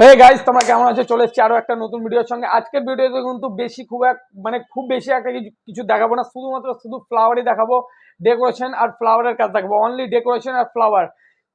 Hey guys তোমরা কেমন আছো? চলে এসেছি আরও একটা নতুন ভিডিওর সঙ্গে। আজকের ভিডিওতে কিন্তু বেশি খুব এক মানে খুব বেশি একটা কিছু দেখাবো না। শুধুমাত্র শুধু ফ্লাওয়ারই দেখাবো। ডেকোরেশন আর ফ্লাওয়ারের কাজ দেখাবো। অনলি ডেকোরেশন আর ফ্লাওয়ার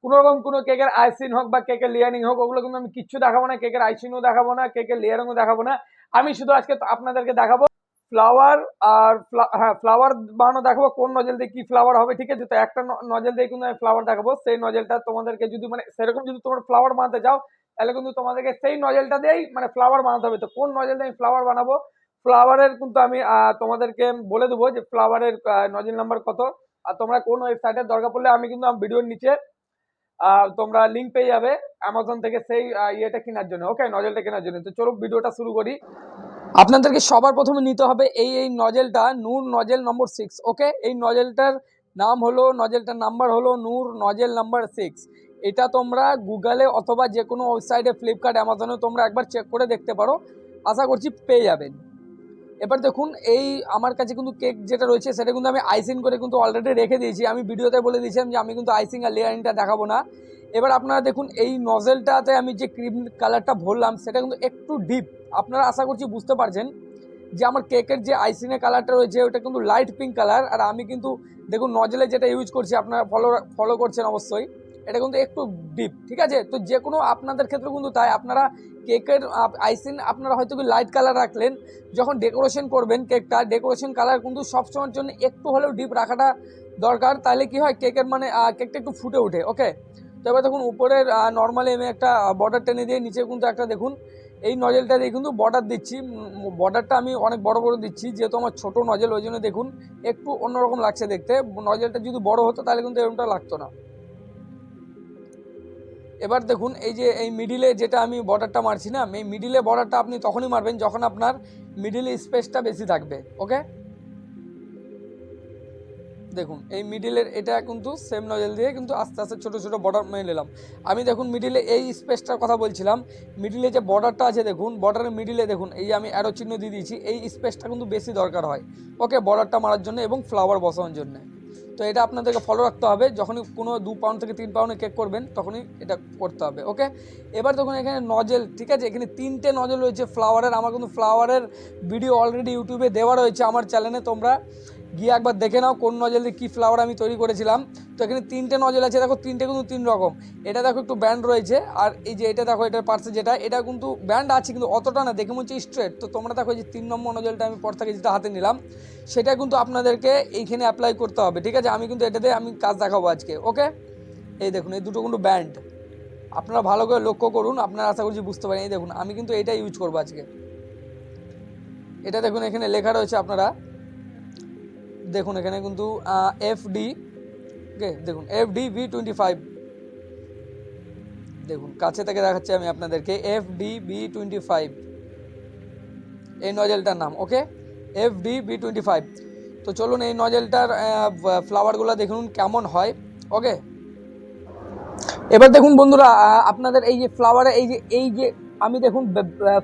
কোনো রকম কোনো কেকের আইসিন হোক বা কেকের লেয়ারিং হোক, ওগুলো কিন্তু আমি কিচ্ছু দেখাবো না। কেকের আইসিনও দেখাবো না, কেকের লেয়ারিংও দেখাবো না। আমি শুধু আজকে আপনাদেরকে দেখাবো ফ্লাওয়ার আর হ্যাঁ ফ্লাওয়ার বানানো দেখাবো। কোন নজেল দিয়ে কি ফ্লাওয়ার হবে, ঠিক আছে? তো একটা নজেল দিয়ে কিন্তু আমি ফ্লাওয়ার দেখাবো। সেই নজেলটা তোমাদেরকে যদি মানে সেরকম যদি তোমরা ফ্লাওয়ার বানাতে চাও তাহলে কিন্তু তোমাদেরকে সেই নজেলটা দিয়েই মানে ফ্লাওয়ার বানাতে হবে। তো কোন নজেল দিয়ে আমি ফ্লাওয়ার বানাবো? ফ্লাওয়ারের কিন্তু আমি তোমাদেরকে বলে দেবো যে ফ্লাওয়ারের নজেল নাম্বার কত। আর তোমরা কোন ওয়েবসাইটের দরকার পড়লে আমি কিন্তু ভিডিওর নিচে তোমরা লিঙ্ক পেয়ে যাবে অ্যামাজন থেকে সেই ইয়েটা কেনার জন্য। ওকে নজেলটা কেনার জন্য। তো চলো ভিডিওটা শুরু করি। আপনাদেরকে সবার প্রথমে নিতে হবে এই এই নজেলটা নূর নজেল নম্বর সিক্স ওকে এই নজেলটার নাম হলো, নজেলটার নাম্বার হলো নূর নজেল নাম্বার সিক্স এটা তোমরা গুগলে অথবা যে কোনো ওয়েবসাইটে, ফ্লিপকার্ট অ্যামাজনে তোমরা একবার চেক করে দেখতে পারো। আশা করছি পেয়ে যাবেন। এবার দেখুন, এই আমার কাছে কিন্তু কেক যেটা রয়েছে, সেটা কিন্তু আমি আইসিং করে কিন্তু অলরেডি রেখে দিয়েছি। আমি ভিডিওতে বলে দিয়েছিলাম যে আমি কিন্তু আইসিং আর লেয়ারিংটা দেখাবো না। এবার আপনারা দেখুন, এই নজেলটাতে আমি যে ক্রিম কালারটা ভরলাম, সেটা কিন্তু একটু ডিপ আপনারা আশা করছি বুঝতে পারছেন। যে আমার কেকের যে আইসিংয়ের কালারটা রয়েছে, ওটা কিন্তু লাইট পিঙ্ক কালার আর আমি কিন্তু দেখুন নজলে যেটা ইউজ করছি, আপনারা ফলো ফলো করছেন অবশ্যই। এটা কিন্তু একটু ডিপ ঠিক আছে? তো যে কোনো আপনাদের ক্ষেত্রে কিন্তু তাই। আপনারা কেকের আইসিং আপনারা হয়তো কি লাইট কালার রাখলেন, যখন ডেকোরেশন করবেন কেকটা ডেকোরেশন কালার কিন্তু সবসময়ের জন্য একটু হলেও ডিপ রাখাটা দরকার। তাহলে কি হয়, কেকের মানে কেকটা একটু ফুটে ওঠে ওকে তো এবার দেখুন, উপরের নর্মালি আমি একটা বর্ডার টেনে দিয়ে নিচে কিন্তু একটা দেখুন এই নজেলটা দিয়ে কিন্তু বর্ডার দিচ্ছি। বর্ডারটা আমি অনেক বড় বড় দিচ্ছি, যেহেতু আমার ছোটো নজেল ওই জন্য দেখুন, একটু অন্যরকম লাগছে দেখতে। নজেলটা যদি বড় হতো, তাহলে কিন্তু এরকমটা লাগতো না। এবার দেখুন, এই যে, এই মিডিলে যেটা আমি বর্ডারটা মারছি না, এই মিডিলে বর্ডারটা আপনি তখনই মারবেন যখন আপনার মিডিল স্পেসটা বেশি থাকবে ওকে দেখুন, এই মিডিলের এটা কিন্তু সেম নজেল দিয়ে কিন্তু আস্তে আস্তে ছোটো ছোটো বর্ডার মেরে নিলাম। আমি দেখুন মিডিলে এই স্পেসটার কথা বলছিলাম মিডিলে যে বর্ডারটা আছে দেখুন বর্ডারের মিডিলে দেখুন, এই আমি অ্যারো চিহ্ন দিয়ে দিয়েছি, এই স্পেসটা কিন্তু বেশি দরকার হয়। ওকে বর্ডারটা মারার জন্য এবং ফ্লাওয়ার বসানোর জন্য। তো এটা আপনাদেরকে ফলো রাখতে হবে, যখনই কোনো দু পাউন্ড থেকে তিন পাউন্ডে কেক করবেন, তখনই এটা করতে হবে ওকে এবার দেখুন এখানে নজেল ঠিক আছে? এখানে তিনটে নজেল রয়েছে ফ্লাওয়ারের আমার কিন্তু ফ্লাওয়ারের ভিডিও অলরেডি ইউটিউবে দেওয়া রয়েছে আমার চ্যানেলে তোমরা গিয়ে একবার দেখে নাও কোন নজেল দিয়ে কী ফ্লাওয়ার আমি তৈরি করেছিলাম। তো এখানে তিনটে নজেল আছে, দেখো তিনটে কিন্তু তিন রকম। এটা দেখো একটু ব্যান্ড রয়েছে, আর এই যে এটা দেখো, এটার পার্সে যেটা, এটা কিন্তু ব্যান্ড আছে কিন্তু অতটা না, দেখে মনে হচ্ছে স্ট্রেট তো তোমরা দেখো যে তিন নম্বর নজেলটা আমি পর থেকে যেটা হাতে নিলাম, সেটা কিন্তু আপনাদেরকে এইখানে অ্যাপ্লাই করতে হবে, ঠিক আছে? আমি কিন্তু এটাতে আমি কাজ দেখাবো আজকে ওকে এই দেখুন, এই দুটো কিন্তু ব্যান্ড আপনারা ভালো করে লক্ষ্য করুন, আপনারা আশা করছি বুঝতে পারেন। এই দেখুন, আমি কিন্তু এটা ইউজ করব আজকে। এটা দেখুন, এখানে লেখা রয়েছে আপনারা দেখুন, এখানে কিন্তু এফ ডি ওকে দেখুন F D V twenty five দেখুন, কাছে থেকে দেখাচ্ছি আমি আপনাদেরকে F D B twenty five এই নজেলটার নাম okay F D B twenty five তো চলুন, এই নজেলটার ফ্লাওয়ারগুলো দেখুন কেমন হয় ওকে এবার দেখুন বন্ধুরা আপনাদের এই যে ফ্লাওয়ারে এই যে এই যে, আমি দেখুন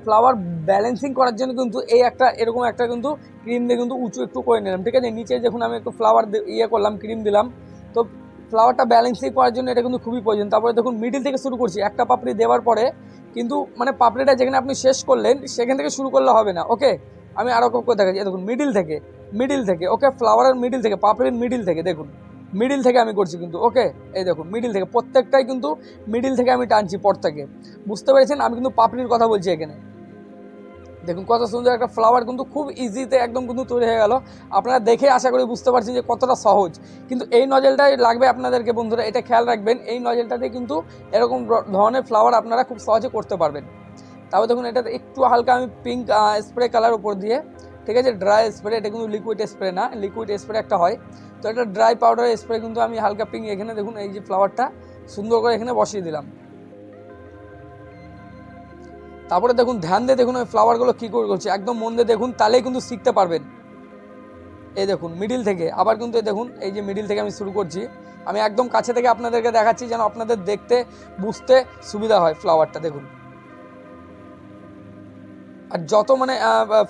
ফ্লাওয়ার ব্যালেন্সিং করার জন্য কিন্তু এই একটা, এরকম একটা কিন্তু ক্রিম দিয়ে কিন্তু উঁচু একটু করে নিলাম, ঠিক আছে? নিচে যখন আমি একটু ফ্লাওয়ার ইয়ে করলাম ক্রিম দিলাম, তো ফ্লাওয়ারটা ব্যালেন্সিং করার জন্য এটা কিন্তু খুবই প্রয়োজন। তারপরে দেখুন মিডিল থেকে শুরু করছি, একটা পাপড়ি দেওয়ার পরে কিন্তু মানে পাপড়িটা যেখানে আপনি শেষ করলেন, সেখান থেকে শুরু করলে হবে না ওকে আমি আরও করে দেখাচ্ছি। দেখুন মিডিল থেকে মিডিল থেকে ওকে ফ্লাওয়ারের মিডিল থেকে, পাপড়ির মিডিল থেকে, দেখুন মিডিল থেকে আমি করছি কিন্তু ওকে এই দেখুন মিডিল থেকে, প্রত্যেকটাই কিন্তু মিডিল থেকে আমি টানছি, পর থেকে। বুঝতে পেরেছেন? আমি কিন্তু পাপড়ির কথা বলছি এখানে। দেখুন, কত সুন্দর একটা ফ্লাওয়ার কিন্তু খুব ইজিতে একদম কিন্তু তৈরি হয়ে গেল। আপনারা দেখে আশা করি বুঝতে পারছেন যে কতটা সহজ। কিন্তু এই নজেলটাই লাগবে আপনাদেরকে বন্ধুরা, এটা খেয়াল রাখবেন, এই নজেলটাতে কিন্তু এরকম ধরনের ফ্লাওয়ার আপনারা খুব সহজে করতে পারবেন। তারপর দেখুন, এটাতে একটু হালকা আমি পিঙ্ক স্প্রে কালার উপর দিয়ে, ঠিক আছে ড্রাই স্প্রে এটা কিন্তু লিকুইড স্প্রে না লিকুইড স্প্রে একটা হয়। তো এটা ড্রাই পাউডার স্প্রে কিন্তু আমি হালকা পিঙ্ক এখানে দেখুন, এই যে ফ্লাওয়ারটা সুন্দর করে এখানে বসিয়ে দিলাম। তারপরে দেখুন, ধ্যান দিয়ে দেখুন ওই ফ্লাওয়ারগুলো কী করে করছে একদম মন দিয়ে দেখুন, তাহলেই কিন্তু শিখতে পারবেন। এই দেখুন মিডিল থেকে। আবার কিন্তু দেখুন, এই যে মিডিল থেকে আমি শুরু করছি। আমি একদম কাছে থেকে আপনাদেরকে দেখাচ্ছি যেন আপনাদের দেখতে, বুঝতে সুবিধা হয় ফ্লাওয়ারটা দেখুন। আর যত মানে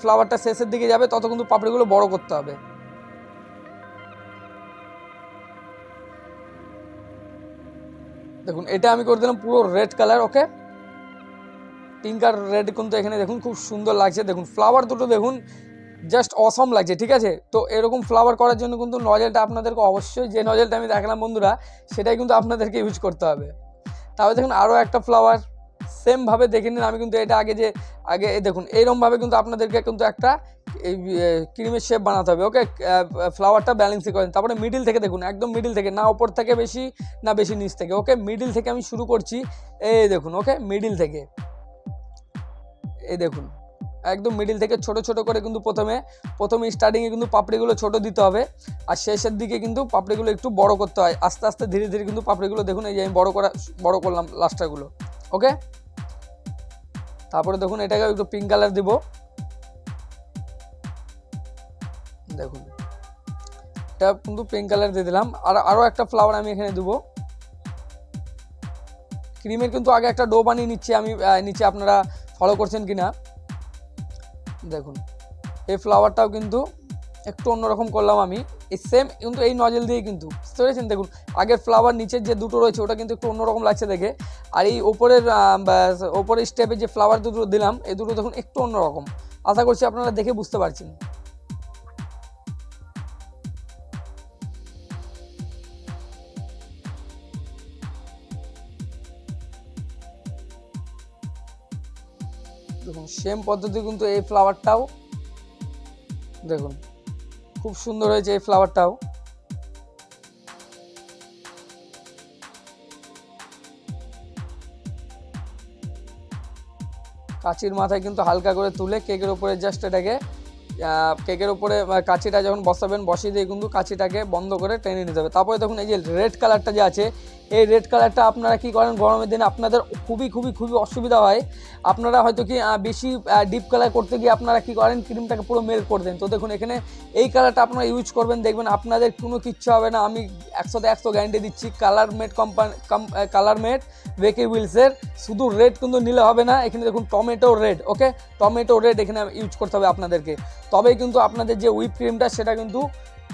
ফ্লাওয়ারটা শেষের দিকে যাবে, তত কিন্তু পাপড়িগুলো বড় করতে হবে। দেখুন, এটা আমি করে দিলাম পুরো রেড কালার ওকে পিঙ্ক আর রেড কিন্তু এখানে দেখুন, খুব সুন্দর লাগছে। দেখুন ফ্লাওয়ার দুটো দেখুন জাস্ট অসম লাগছে, ঠিক আছে? তো এরকম ফ্লাওয়ার করার জন্য কিন্তু নজেলটা আপনাদেরকে অবশ্যই, যে নজেলটা আমি দেখালাম বন্ধুরা, সেটাই কিন্তু আপনাদেরকে ইউজ করতে হবে। তাহলে দেখুন আরও একটা ফ্লাওয়ার সেমভাবে দেখে নিন। আমি কিন্তু এটা আগে যে, আগে দেখুন এইরকমভাবে কিন্তু আপনাদেরকে কিন্তু একটা, এই ক্রিমের শেপ বানাতে হবে ওকে ফ্লাওয়ারটা ব্যালেন্সই করেন তারপরে মিডিল থেকে দেখুন, একদম মিডিল থেকে, না ওপর থেকে বেশি, না বেশি নিচ থেকে ওকে মিডিল থেকে আমি শুরু করছি, এই দেখুন ওকে মিডিল থেকে। এই দেখুন, একদম মিডিল থেকে ছোট ছোট করে কিন্তু প্রথমে প্রথমে স্টার্টিংয়ে কিন্তু পাপড়িগুলো ছোট দিতে হবে, আর শেষের দিকে কিন্তু পাপড়িগুলো একটু বড় করতে হয়, আস্তে আস্তে ধীরে ধীরে কিন্তু পাপড়িগুলো দেখুন, এই যে আমি বড় করা, বড় করলাম লাস্টারগুলো ওকে তারপরে দেখুন এটাকে একটু পিঙ্ক কালার দিব। দেখুন, এটা কিন্তু পিঙ্ক কালার দিয়ে দিলাম, আর আরও একটা ফ্লাওয়ার আমি এখানে দেবো। ক্রিমের কিন্তু আগে একটা ডো বানিয়ে নিচ্ছি, আমি নিচে আপনারা ফলো করছেন কি না দেখুন, এই ফ্লাওয়ারটাও কিন্তু একটু অন্যরকম করলাম আমি। এই সেম কিন্তু এই নজেল দিয়ে কিন্তু, বুঝতে পেরেছেন? দেখুন, আগের ফ্লাওয়ার নিচের যে দুটো রয়েছে, ওটা কিন্তু একটু অন্যরকম লাগছে দেখে। আর এই ওপরের ওপরের স্টেপে যে ফ্লাওয়ার দুটো দিলাম, এই দুটো দেখুন একটু অন্যরকম। আশা করছি আপনারা দেখে বুঝতে পারছেন। দেখুন সেম পদ্ধতি কিন্তু এই ফ্লাওয়ারটাও দেখুন খুব সুন্দর হয়েছে এই ফ্লাওয়ারটাও কাচির মাথায় কিন্তু হালকা করে তুলে কেকের উপরে জাস্ট এটাকে কেকের উপরে আহ, কাচিটা যখন বসাবেন বসিয়ে দিয়ে কিন্তু কাচিটাকে বন্ধ করে টেনে নিতে হবে। তারপরে দেখুন এই যে রেড কালারটা যে আছে এই রেড কালারটা আপনারা কি করেন? গরমের দিনে আপনাদের খুবই খুবই খুবই অসুবিধা হয়। আপনারা হয়তো কি বেশি ডিপ কালার করতে গিয়ে আপনারা কি করেন? ক্রিমটাকে পুরো মেল করে দেন। তো দেখুন, এখানে এই কালারটা আপনারা ইউজ করবেন, দেখবেন আপনাদের কোনো কিচ্ছু হবে না। আমি একশোতে একশো গ্যারান্টি দিচ্ছি colour made company colour made বেকি উইলসের শুধু রেড কিন্তু নিলে হবে না। এখানে দেখুন tomato red okay tomato red এখানে ইউজ করতে হবে আপনাদেরকে। তবেই কিন্তু আপনাদের যে হুইপ ক্রিমটা সেটা কিন্তু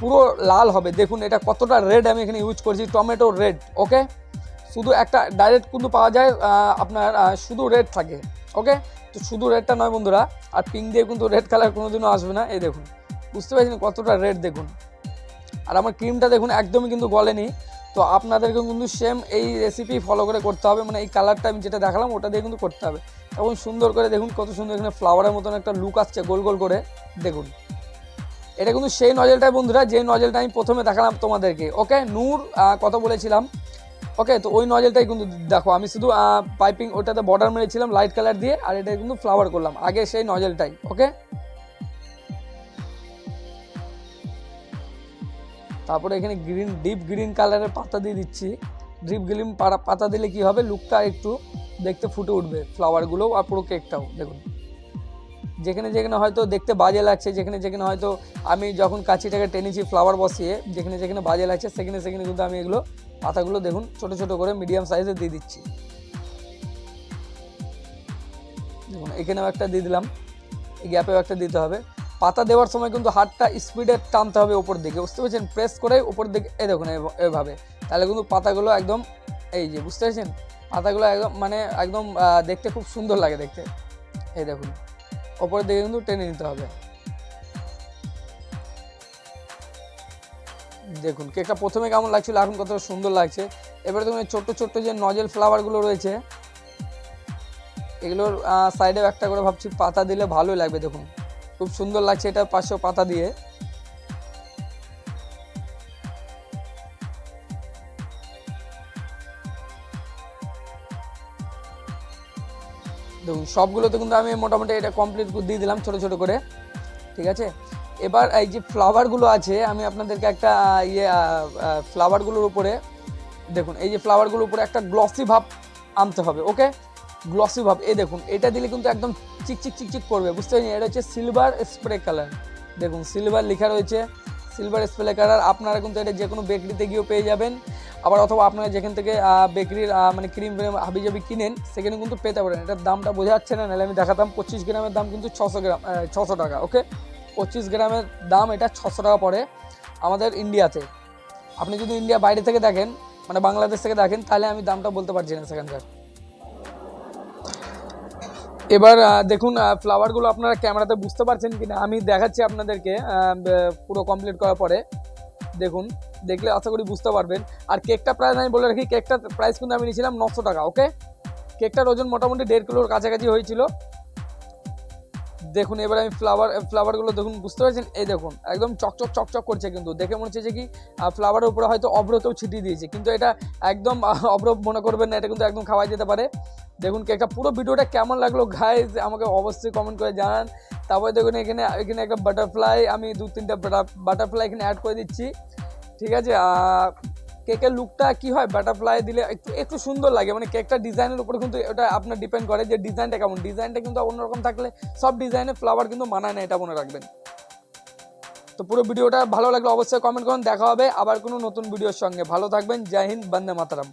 পুরো লাল হবে। দেখুন, এটা কতটা রেড আমি এখানে ইউজ করছি টমেটো রেড ওকে শুধু একটা ডাইরেক্ট কিন্তু পাওয়া যায় আপনার শুধু রেড থাকে ওকে তো শুধু রেডটা নয় বন্ধুরা, আর পিঙ্ক দিয়ে কিন্তু রেড কালার কোনোদিনও আসবে না। এই দেখুন, বুঝতে পারছেন কতটা রেড দেখুন? আর আমার ক্রিমটা দেখুন, একদমই কিন্তু গলেনি। তো আপনাদেরকে কিন্তু সেম এই রেসিপি ফলো করে করতে হবে মানে এই কালারটা আমি যেটা দেখালাম, ওটা দিয়ে কিন্তু করতে হবে। এবং সুন্দর করে দেখুন, কত সুন্দর এখানে ফ্লাওয়ারের মতন একটা লুক আসছে, গোল গোল করে। দেখুন এটা কিন্তু সেই নজেলটাই বন্ধুরা, যে নজেলটা আমি প্রথমে দেখালাম তোমাদেরকে ওকে নূর কথা বলেছিলাম ওকে তো ওই নজেলটাই কিন্তু দেখো, আমি শুধু পাইপিং ওটাতে বর্ডার মেরেছিলাম লাইট কালার দিয়ে, আর এটা কিন্তু ফ্লাওয়ার করলাম, আগে সেই নজেলটাই ওকে তারপরে এখানে গ্রিন ডিপ গ্রিন কালারের পাতা দিয়ে দিচ্ছি ডিপ গ্রিন পাতা দিলে কি হবে? লুকটা একটু দেখতে ফুটে উঠবে ফ্লাওয়ারগুলো আর পুরো কেকটাও দেখুন। যেখানে যেখানে হয়তো দেখতে বাজে লাগছে, যেখানে যেখানে হয়তো আমি যখন কাছিটাকে টেনেছি ফ্লাওয়ার বসিয়ে, যেখানে যেখানে বাজে লাগছে, সেখানে সেখানে কিন্তু আমি এগুলো পাতাগুলো দেখুন ছোট ছোট করে মিডিয়াম সাইজে দিয়ে দিচ্ছি। দেখুন, এখানেও একটা দিয়ে দিলাম, এই গ্যাপেও একটা দিতে হবে। পাতা দেওয়ার সময় কিন্তু হাতটা স্পিডে টানতে হবে উপর দিকে, বুঝতে পেরেছেন? প্রেস করে উপর দিকে, এই দেখুন এভ- এভাবে। তাহলে কিন্তু পাতাগুলো একদম, এই যে, বুঝতে পেরেছেন? পাতাগুলো একদম মানে একদম দেখতে খুব সুন্দর লাগে দেখতে। এই দেখুন। ওপরের দিকে কিন্তু টেনে নিতে হবে। দেখুন, কেকটা প্রথমে কেমন লাগছিল, এখন কত সুন্দর লাগছে। এবারে এই ছোট্ট ছোট্ট যে নজেল ফ্লাওয়ারগুলো রয়েছে, এগুলোর সাইডেও একটা করে ভাবছি পাতা দিলে ভালোই লাগবে, দেখুন। খুব সুন্দর লাগছে এটা পাশেও পাতা দিয়ে। দেখুন, সবগুলোতে কিন্তু আমি মোটামুটি এটা কমপ্লিট দিয়ে দিলাম ছোট ছোট করে। ঠিক আছে? এবার এই যে ফ্লাওয়ারগুলো আছে, আমি আপনাদেরকে একটা ইয়ে ফ্লাওয়ারগুলোর উপরে, দেখুন, এই যে ফ্লাওয়ারগুলোর উপরে একটা গ্লসি ভাব আনতে হবে ওকে গ্লসি ভাব, এই দেখুন, এটা দিলে কিন্তু একদম চিক চিক চিক চিক করবে বুঝতে পারছেন? এটা হচ্ছে সিলভার স্প্রে কালার দেখুন সিলভার লেখা রয়েছে সিলভার স্প্রে কালার আপনারা কিন্তু এটা যে কোনো বেকারিতে গিয়েও পেয়ে যাবেন। আবার অথবা আপনারা যেখান থেকে বেকারির মানে ক্রিম হাবি জাবি কিনেন সেখানে কিন্তু পেতে পারেন। এটার দামটা বোঝা যাচ্ছে না, নাহলে আমি দেখাতাম, পঁচিশ গ্রামের দাম কিন্তু ছশো গ্রাম ছশো টাকা ওকে পঁচিশ গ্রামের দাম এটা ছশো টাকা পড়ে আমাদের ইন্ডিয়াতে। আপনি যদি ইন্ডিয়া বাইরে থেকে দেখেন মানে বাংলাদেশ থেকে দেখেন, তাহলে আমি দামটা বলতে পারছি না সেখানকার। এবার দেখুন ফ্লাওয়ারগুলো আপনারা ক্যামেরাতে বুঝতে পারছেন কিনা, আমি দেখাচ্ছি আপনাদেরকে পুরো কমপ্লিট করার পরে। দেখুন দেখলে আশা করি বুঝতে পারবেন। আর কেকটা প্রাইস আমি বলে রাখি কেকটার প্রাইস কিন্তু আমি নিয়েছিলাম নশো টাকা ওকে কেকটার ওজন মোটামুটি দেড় কিলোর কাছাকাছি হয়েছিল। দেখুন, এবার আমি ফ্লাওয়ার ফ্লাওয়ারগুলো দেখুন, বুঝতে পারছেন? এই দেখুন, একদম চকচক চকচক করছে কিন্তু। দেখে মনে হচ্ছে যে কি ফ্লাওয়ারের উপরে হয়তো অব্র কেউ ছিটিয়ে দিয়েছে। কিন্তু এটা একদম অব্র মনে করবেন না, এটা কিন্তু একদম খাওয়া যেতে পারে। দেখুন, কেকটা পুরো ভিডিওটা কেমন লাগল গাইজ আমাকে অবশ্যই কমেন্ট করে জানান। তারপরে দেখুন, এখানে এখানে একটা বাটারফ্লাই আমি দু তিনটা বাটারফ্লাই এখানে অ্যাড করে দিচ্ছি। ঠিক আছে কেকের লুকটা কি হয়? বাটারফ্লাই দিলে একটু একটু সুন্দর লাগে। মানে কেকটা ডিজাইনের উপরে কিন্তু এটা আপনার ডিপেন্ড করে যে ডিজাইনটা কেমন। ডিজাইনটা কিন্তু অন্যরকম থাকলে সব ডিজাইনে ফ্লাওয়ার কিন্তু মানায় না, এটা মনে রাখবেন। তো পুরো ভিডিওটা ভালো লাগলে অবশ্যই কমেন্ট করুন। দেখা হবে আবার কোনো নতুন ভিডিওর সঙ্গে। ভালো থাকবেন। জয় হিন্দ, বন্দে মাতারাম।